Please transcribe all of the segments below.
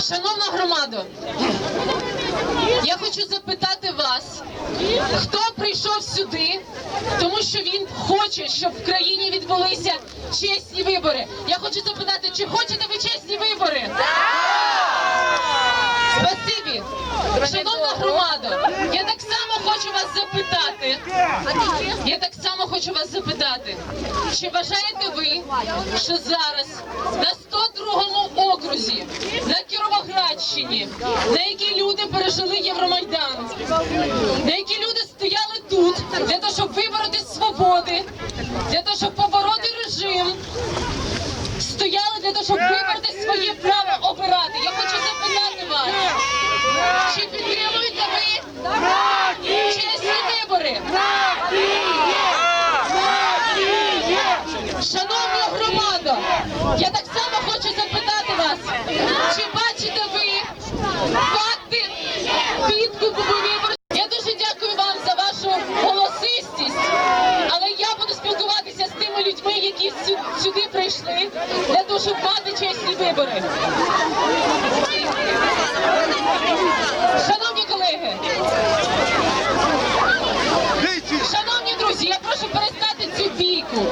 Шановна громадо, я хочу запитати вас, хто прийшов сюди, тому що він хоче, щоб в країні відбулися чесні вибори. Я хочу запитати, чи хочете ви чесні вибори? Спасибі. Шановна громада, я так само хочу вас запитати. Я так само хочу вас запитати, чи вважаєте ви, що зараз на На якій люди пережили Євромайдан, на які люди стояли тут для того, щоб вибороти свободи, для того, щоб побороти режим, стояли для того, щоб вибороти своє право обирати. Я хочу запитати вас, чи підтримуєте ви чесні вибори? Шановна громада, я так само хочу запитати вас, чи бачите ви факти підкупу виборців? Я дуже дякую вам за вашу голосистість, але я буду спілкуватися з тими людьми, які сюди прийшли для того, щоб мати чесні вибори. Шановні колеги, шановні друзі, я прошу перестати цю бійку,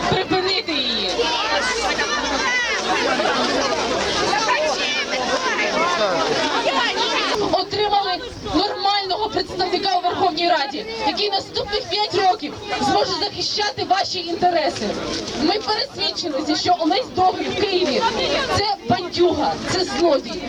Верховній який наступних 5 років зможе захищати ваші інтереси. Ми пересвідчилися, що Олесь Довгий в Києві це бандюга, це злодій.